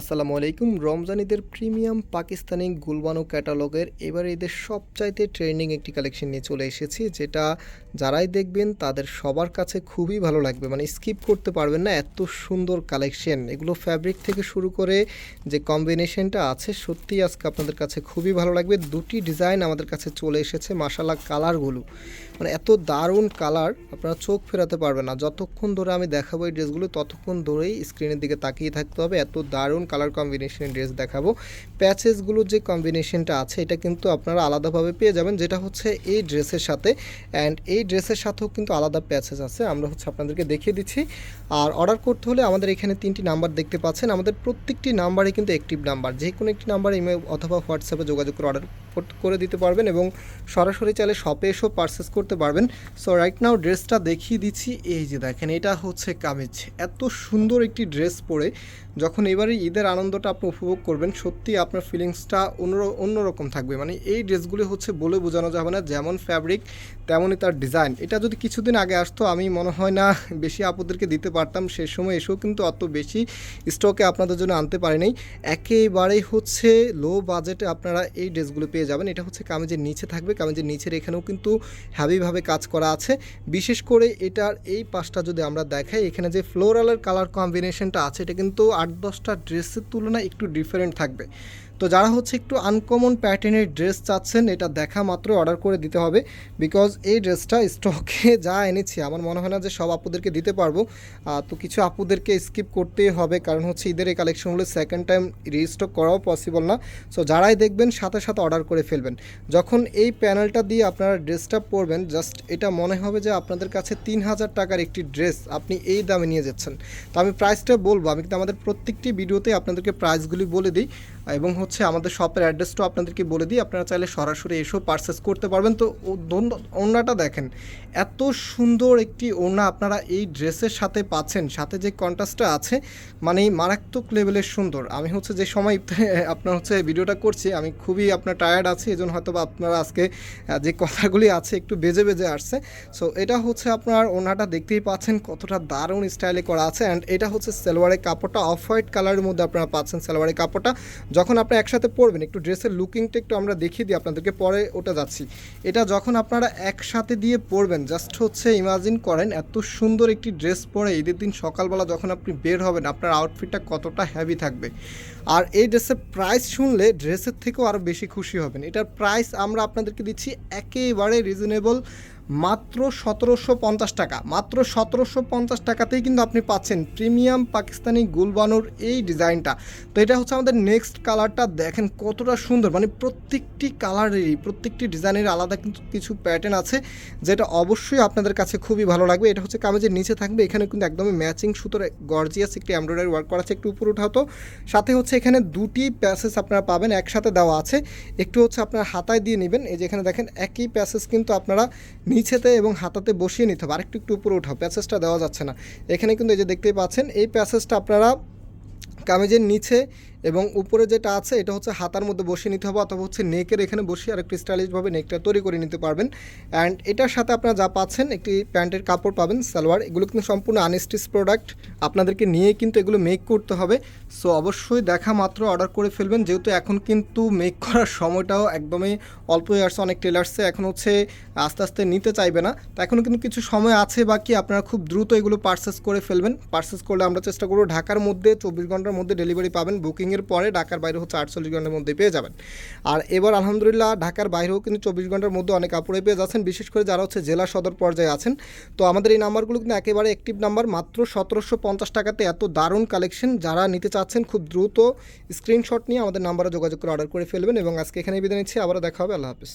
আসসালামু আলাইকুম। রমজান ঈদের প্রিমিয়াম পাকিস্তানি গুলবানো ক্যাটালগের এবার ঈদের সবচাইতে ট্রেন্ডিং একটি কালেকশন নিয়ে চলে এসেছি, যেটা যারাই দেখবেন তাদের সবার কাছে খুবই ভালো লাগবে। মানে স্কিপ করতে পারবেন না, এত সুন্দর কালেকশন। এগুলো ফ্যাব্রিক থেকে শুরু করে যে কম্বিনেশনটা আছে, সত্যিই আজকে আপনাদের কাছে খুবই ভালো লাগবে। দুটি ডিজাইন আমাদের কাছে চলে এসেছে মাসালা কালারগুলো। মানে এত দারুণ কালার আপনারা চোখ ফেরাতে পারবেন না। যতক্ষণ ধরে আমি দেখাবো এই ড্রেসগুলো, ততক্ষণ ধরেই স্ক্রিনের দিকে তাকিয়ে থাকতে হবে। এত দারুণ কালার কম্বিনেশনের ড্রেস দেখাবো। প্যাচেসগুলোর যে কম্বিনেশনটা আছে, এটা কিন্তু আপনারা আলাদাভাবে পেয়ে যাবেন। যেটা হচ্ছে এই ড্রেসের সাথে অ্যান্ড এই ড্রেসের সাথেও কিন্তু আলাদা প্যাচেস আছে। আমরা হচ্ছে আপনাদেরকে দেখিয়ে দিচ্ছি। আর অর্ডার করতে হলে আমাদের এখানে তিনটি নাম্বার দেখতে পাচ্ছেন। আমাদের প্রত্যেকটি নাম্বারে কিন্তু অ্যাক্টিভ নাম্বার যে কোনো একটি নাম্বার ইমেল অথবা হোয়াটসঅ্যাপে যোগাযোগ করে অর্ডার করে দিতে পারবেন এবং সরাসরি চাইলে শপে এসেও পারচেস করতে পারবেন। সো রাইট নাও ড্রেসটা দেখিয়ে দিচ্ছি। এই যে দেখেন, এটা হচ্ছে কামিজ। এত সুন্দর একটি ড্রেস পরে যখন এবারে ঈদের আনন্দটা আপনি উপভোগ করবেন, সত্যি আপনার ফিলিংসটা অন্য অন্যরকম থাকবে। মানে এই ড্রেসগুলি হচ্ছে বলে বোঝানো যাবে না, যেমন ফ্যাব্রিক, তেমনই তার ডিজাইন। এটা যদি কিছুদিন আগে আসতো, আমি মনে হয় না বেশি আপুদেরকে দিতে পারতাম। সে সময় এসেও কিন্তু অত বেশি স্টকে আপনাদের জন্য আনতে পারিনি। একেবারেই হচ্ছে লো বাজেটে আপনারা এই ড্রেসগুলো পেয়ে যাবেন। এটা হচ্ছে কামিজের নিচে থাকবে। কামিজের নিচের এখানেও কিন্তু হ্যাভিভাবে কাজ করা আছে। বিশেষ করে এটার এই পাশটা যদি আমরা দেখাই, এখানে যে ফ্লোরালের কালার কম্বিনেশনটা আছে, এটা কিন্তু আট দশটা ড্রেসের তুলনায় একটু ডিফারেন্ট থাকবে। তো যারা হচ্ছে একটু আনকমন প্যাটার্নের ড্রেস চাচ্ছেন, এটা দেখা মাত্র অর্ডার করে দিতে হবে। বিকজ এই ড্রেসটা স্টকে যা এনেছি, আমার মনে হয় না যে সব আপুদেরকে দিতে পারব। তো কিছু আপুদেরকে স্কিপ করতেই হবে, কারণ হচ্ছে ঈদের এই কালেকশনগুলো সেকেন্ড টাইম রিস্টক করাও পসিবল না। সো যারাই দেখবেন, সাথে সাথে অর্ডার করে ফেলবেন। যখন এই প্যানেলটা দিয়ে আপনারা ড্রেসটা পরবেন জাস্ট এটা মনে হবে যে আপনাদের কাছে তিন হাজার টাকার একটি ড্রেস আপনি এই দামে নিয়ে যাচ্ছেন। তো আমি প্রাইসটা বলব, আমি কিন্তু আমাদের প্রত্যেকটি ভিডিওতে আপনাদেরকে প্রাইসগুলি বলে দিই। এবং হচ্ছে আমাদের শপের অ্যাড্রেসটাও আপনাদেরকে বলে দিই। আপনারা চাইলে সরাসরি এসেও পারচেস করতে পারবেন। তো ওড়নাটা দেখেন, এত সুন্দর একটি ওড়না আপনারা এই ড্রেসের সাথে পাচ্ছেন। সাথে যে কন্ট্রাস্টটা আছে মানে মারাত্মক লেভেলের সুন্দর। আমি হচ্ছে যে সময় আপনার হচ্ছে ভিডিওটা করছি, আমি খুবই আপনার টায়ার্ড আছি এই জন্য হয়তো বা আপনারা আজকে যে কথাগুলি আছে একটু বেজে বেজে আসছে। সো এটা হচ্ছে আপনার ওড়নাটা দেখতেই পাচ্ছেন কতটা দারুণ স্টাইলে করা আছে। অ্যান্ড এটা হচ্ছে সালোয়ারের কাপড়টা অফ হোয়াইট কালারের মধ্যে আপনারা পাচ্ছেন সালোয়ারের কাপড়টা। যখন আপনারা একসাথে পরবেন, একটু ড্রেসের লুকিংটা একটু আমরা দেখিয়ে দিই আপনাদেরকে, পরে ওটা যাচ্ছি। এটা যখন আপনারা একসাথে দিয়ে পরবেন জাস্ট হচ্ছে ইমাজিন করেন এত সুন্দর একটি ড্রেস পরে ঈদের দিন সকালবেলা যখন আপনি বের হবেন, আপনার আউটফিটটা কতটা হ্যাভি থাকবে। আর এই ড্রেসের প্রাইস শুনলে ড্রেসের থেকেও আরও বেশি খুশি হবেন। এটার প্রাইস আমরা আপনাদেরকে দিচ্ছি একেবারে রিজনেবল মাত্র সতেরোশো পঞ্চাশ টাকা। মাত্র সতেরোশো পঞ্চাশ টাকাতেই কিন্তু আপনি পাচ্ছেন প্রিমিয়াম পাকিস্তানি গুলবানুর এই ডিজাইনটা। তো এটা হচ্ছে আমাদের নেক্সট কালারটা দেখেন কতটা সুন্দর। মানে প্রত্যেকটি কালারেরই প্রত্যেকটি ডিজাইনের আলাদা কিন্তু কিছু প্যাটার্ন আছে, যেটা অবশ্যই আপনাদের কাছে খুবই ভালো লাগবে। এটা হচ্ছে কামেজের নিচে থাকবে। এখানে কিন্তু একদমই ম্যাচিং সুতোর গর্জিয়াস একটি এমব্রয়ডারি ওয়ার্ক করা আছে। একটু উপর উঠাতো সাথে হচ্ছে এখানে দুটি প্যাসেজ আপনারা পাবেন, একসাথে দেওয়া আছে। একটু হচ্ছে আপনারা হাতায় দিয়ে নেবেন। এই যে এখানে দেখেন একই প্যাসেজ কিন্তু আপনারা নিচেতে এবং হাতাতে বসিয়ে নিতে হবে। আরেকটু একটু উপরে উঠাও, প্যাসেজটা দেওয়া যাচ্ছে না। এখানে কিন্তু এই যে দেখতেই পাচ্ছেন, এই প্যাসেজটা আপনারা কামিজের নিচে এবং উপরে যেটা আছে, এটা হচ্ছে হাতার মধ্যে বসিয়ে নিতে হবে অথবা হচ্ছে নেকের এখানে বসিয়ে আর একটু স্টাইলিশভাবে নেকটা তৈরি করে নিতে পারবেন। অ্যান্ড এটার সাথে আপনারা যা পাচ্ছেন, একটি প্যান্টের কাপড় পাবেন, সালোয়ার। এগুলো কিন্তু সম্পূর্ণ আনস্টিচ প্রোডাক্ট আপনাদেরকে নিয়ে কিন্তু এগুলো মেক করতে হবে। সো অবশ্যই দেখা মাত্র অর্ডার করে ফেলবেন। যেহেতু এখন কিন্তু মেক করার সময়টাও একদমই অল্প আসছে। অনেক টেলার্সে এখন হচ্ছে আস্তে আস্তে নিতে চাইবে না। তো এখনও কিন্তু কিছু সময় আছে বাকি। আপনারা খুব দ্রুত এগুলো পারচেস করে ফেলবেন। পারচেস করলে আমরা চেষ্টা করব ঢাকার মধ্যে, চব্বিশ ঘণ্টার মধ্যে ডেলিভারি পাবেন। বুকিংয়ের পরে ঢাকার বাইরে হচ্ছে আটচল্লিশ ঘণ্টার মধ্যে পেয়ে যাবেন। আর এবার আলহামদুলিল্লাহ ঢাকার বাইরেও কিন্তু চব্বিশ ঘণ্টার মধ্যে অনেক কাপড়ে পেয়ে যাচ্ছেন, বিশেষ করে যারা হচ্ছে জেলা সদর পর্যায়ে আছেন। তো আমাদের এই নাম্বারগুলো কিন্তু একেবারে অ্যাক্টিভ নাম্বার, মাত্র সতেরোশো পঞ্চাশ টাকাতে এত দারুণ কালেকশন যারা নিতে চাচ্ছেন খুব দ্রুত স্ক্রিনশট নিয়ে আমাদের নাম্বারে যোগাযোগ করে অর্ডার করে ফেলবেন। এবং আজকে এখানে বিদায় নিচ্ছি, আবারও দেখা হবে, আল্লাহ হাফিজ।